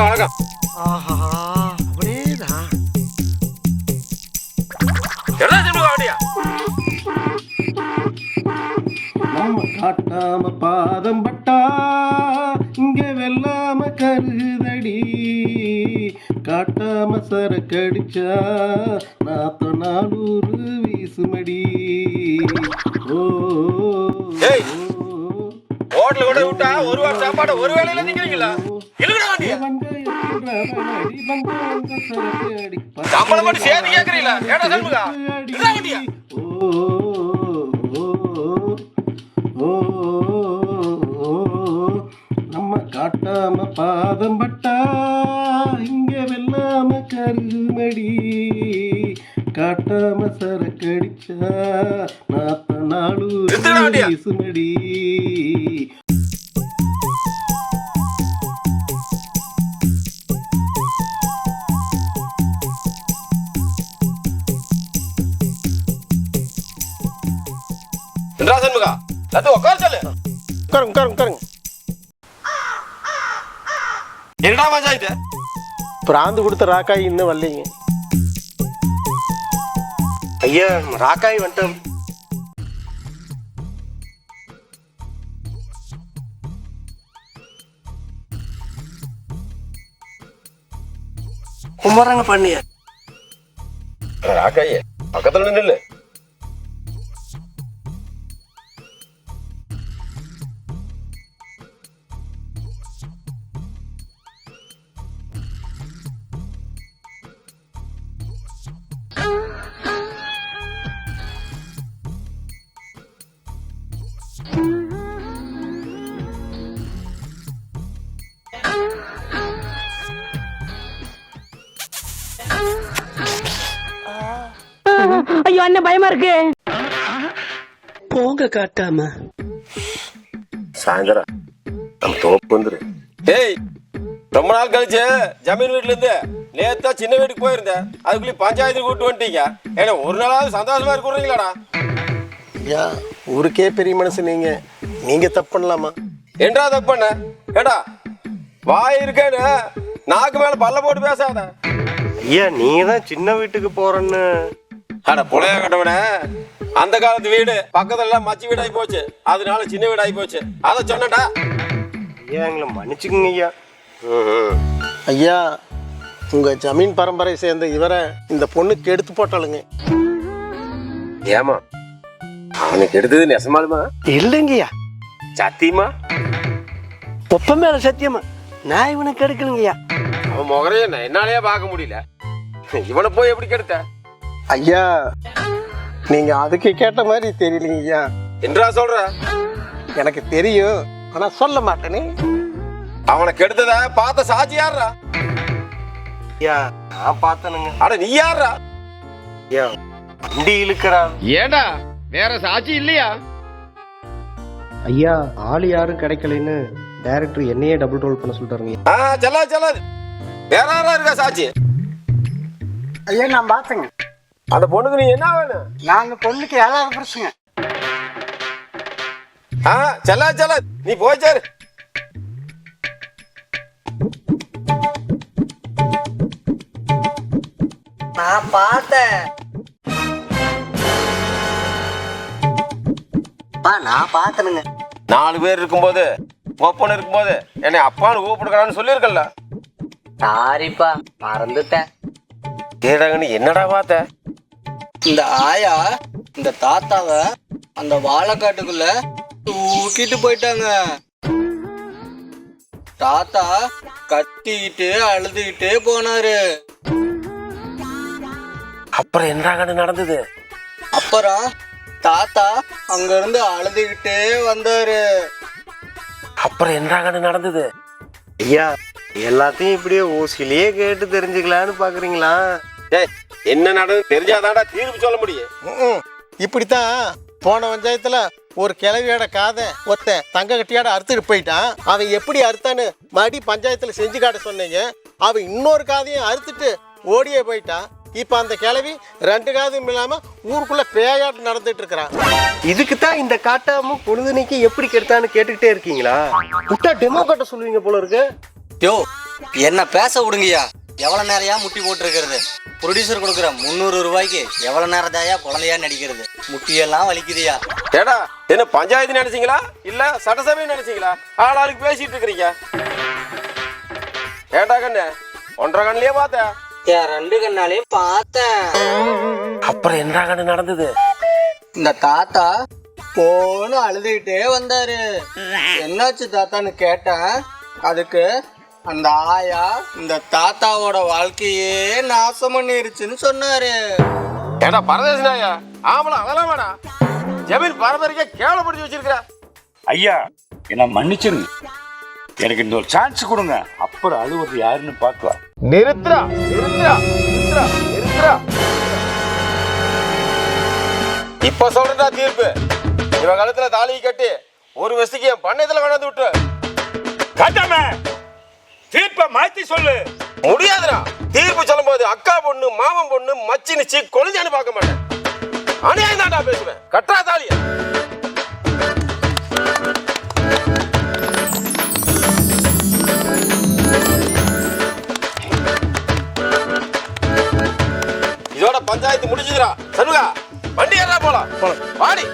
வணக்கம் வணக்கம். ஆஹா அப்படியேதான் என்ன சொல்லுங்க அப்படியா நம்ம காட்டாம பாதம் பட்டா இங்க வெல்லாம கருதடி. காட்டாம சரக்கடிச்சா நாத்த நானூறு வீசுமடி. ஓ. ஹோட்டல் கூட விட்டா ஒரு வாரம் சாப்பாடு ஒரு இழுக்கடா வண்டிய. சம்பளம் மட்டும் சேர்த்து கேக்குறீங்களா? ஏடா சண்முகா? இழுக்கடா வண்டிய நம்ம காட்டாம பாதம் பட்டா இங்க வெல்லாம கருமடி காட்டாம சரக்கடிச்சா நாத்த நாளு நிறுத்துடா என்றா சண்முகா லட்டு உட்கார சொல்லு உட்காருங்க உட்காருங்க உட்காருங்க என்னடா பஞ்சாயத்து பிராந்து கொடுத்த ராக்காய் இன்னும் வரலைங்க ஐயா ராக்காய் வந்துட்டோம் குமரங்க பண்ணிய ராக்காயே பக்கத்துல நில்லு ஐயோ அண்ணன் பயமா இருக்கு. போங்க காட்டாம. சாயந்தரம். நம்ம தோப்பு வந்துரு. ஏய் ரொம்ப நாள் கழிச்சு ஜமீன் வீட்டுல இருந்து நேத்தா சின்ன வீட்டுக்கு போயிருந்தேன். அதுக்குள்ளே பஞ்சாயத்து கூட்டு வந்துட்டீங்க. ஏன்னா ஒரு நாளாவது சந்தோஷமா இருக்கிறீங்களாடா ஐயா ஊருக்கே பெரிய மனசு நீங்க. நீங்க தப்பு பண்ணலாமா? என்றா தப்பு பண்ண? ஏடா வாய் இருக்கேன்னு நாக்கு மேல பல்ல போட்டு பேசாத. ஐயா நீங்க தான் சின்ன வீட்டுக்கு போறேன்னு. அட புளைய கட்டவன. அந்த காலத்து வீடு பக்கத்துல எல்லாம் மச்சி வீடு ஆகி போச்சு. அதனால சின்ன வீடு ஆகி போச்சு. அதை சொன்னடா. ஐயா எங்களை மன்னிச்சுக்குங்க ஐயா? ஐயா உங்க ஜமீன் பரம்பரை சேர்ந்த இவரை இந்த பொண்ணுக்கு எடுத்து போட்டாளுங்க. ஏமா அவனுக்கு எடுத்தது நெசமாலுமா? இல்லைங்கய்யா சத்தியமா? ஒப்ப மேல சத்தியமா? நான் இவனுக்கு எடுக்கணுங்கய்யா அவன் முகரைய நான் என்னாலயே பார்க்க முடியல. இவனை போய் எப்படி கெடுத்த? ஐயா நீங்க அதுக்கு கேட்ட மாதிரி தெரியலங்க ஐயா. என்றா சொல்ற? எனக்கு தெரியும் ஆனா சொல்ல மாட்டேனே. அவனை கெடுத்தத பார்த்த சாட்சி யாருடா ஐயா நான் பார்த்தனுங்க. அட நீ யாருடா ஐயா வண்டி இழுக்கிறான். ஏடா வேற சாட்சி இல்லையா? ஐயா ஆள் யாரும் கிடைக்கலைன்னு டைரக்டர் என்னையே டபுள் ரோல் பண்ண சொல்லிட்டாருங்க. ஆ செல்லாது செல்லாது. வேற யாரா இருக்கா சாட்சி ஐயா நான் பார்த்தேங்க. அந்த பொண்ணுக்கு நீ என்ன வேணும்? நான் அந்த பொண்ணுக்கு ஏழாவது பிரச்சனை ஆ செல்லாது செல்லாது நீ போய் சேரு. நான் பார்த்தேன். பா நான் பார்த்தனுங்க. நாலு பேர் இருக்கும்போது ஒப்பன் இருக்கும்போது என்னை அப்பான்னு கூப்பிடுறான்னு சொல்லியிருக்கல சாரிப்பா மறந்துட்டேன். ஏடாங்க நீ என்னடா பார்த்த? இந்த ஆயா இந்த தாத்தாவை அந்த வாழைக்காட்டுக்குள்ள தூக்கிட்டு போயிட்டாங்க. தாத்தா கத்திக்கிட்டு அழுதுகிட்டே போனாரு. அப்புறம் என்னடாங்க நடந்தது? அப்புறம் தாத்தா அங்க இருந்து அழுதுகிட்டே வந்தாரு. அப்புறம் என்னடாங்க நடந்தது? ஐயா எல்லாத்தையும் இப்படியே ஓசிலேயே கேட்டு தெரிஞ்சுக்கலான்னு பாக்குறீங்களா? ஏய் என்ன நடந்தது தெரிஞ்சாதான்டா தீர்ப்பு சொல்ல முடியும். இப்படித்தான் போன பஞ்சாயத்துல ஒரு கிழவியோட காதை ஒத்த தங்க கட்டியோட அறுத்துட்டு போயிட்டான். அவன் எப்படி அறுத்தான்னு மறுபடி பஞ்சாயத்துல செஞ்சு காட்ட சொன்னீங்க. அவன் இன்னொரு காதையும் அறுத்துட்டு ஓடியே போயிட்டான். இப்ப அந்த கிழவி ரெண்டு காதும் இல்லாம ஊருக்குள்ள பேயாட்டம் நடந்துட்டு இருக்கிறான். இதுக்கு தான் இந்த காட்டாம பொழுதுனைக்கு எப்படி கெடுத்தான்னு கேட்டுக்கிட்டே இருக்கீங்களா? விட்டா டெமோ காட்ட சொல்லுவீங்க போல இருக்கு. யோ என்ன பேச விடுங்கய்யா. எவ்வளோ நேரையா முட்டி போட்டிருக்கிறது? ப்ரொடியூசர் கொடுக்குற முந்நூறு ரூபாய்க்கு எவ்வளோ நேரம் தாயா குழந்தையா நடிக்கிறது? முட்டியெல்லாம் வலிக்குதுயா? ஏடா என்ன பஞ்சாயத்து நினைச்சீங்களா? இல்ல சட்டசபை நினைச்சீங்களா? ஆளாளுக்கு பேசிட்டு இருக்கிறீங்க. ஏண்டா கண்ணு? ஒன்றரை கண்ணிலே பார்த்தேன். என் ரெண்டு கண்ணாலையும் பார்த்தேன். அப்புறம் என்ன கண்ணு நடந்தது? இந்த தாத்தா போன்னு அழுதுகிட்டே வந்தாரு. என்னாச்சு தாத்தான்னு கேட்டேன். அதுக்கு அந்த ஆயா இந்த தாத்தாவோட வாழ்க்கையே நாசம் பண்ணிருச்சுன்னு சொன்னாரு. ஏடா பரதேசனாயா ஆமலா அதெல்லாம் வேணாம் ஜமீன் பரம்பரைக்கே கேவலப்படுத்தி வச்சிருக்கிற. ஐயா என்ன மன்னிச்சிருங்க. எனக்கு இந்த ஒரு சான்ஸ் கொடுங்க. அப்புறம் அழுவது யாருன்னு பார்க்கலாம். நிறுத்துறா நிறுத்துறா நிறுத்துறா நிறுத்துறா இப்ப சொல்றா தீர்ப்பு. இவன் கழுத்துல தாலியை கட்டி ஒரு வருஷத்துக்கு என் பண்ணையத்துல கொண்டாந்து விட்டு கட்டாம தீர்ப்ப மாத்தி சொல்லு. முடியாதுடா. தீர்ப்பு சொல்லும்போது அக்கா பொண்ணு மாமன் பொண்ணு மச்சி நிச்சு கொழுந்தான்னு பார்க்க மாட்டேன். அநியாயம் தான்டா பேசுவேன். கட்டா தாலியா. இதோட பஞ்சாயத்து முடிஞ்சுதுடா. சண்முகா வண்டி ஏறா போலாம். வாடி.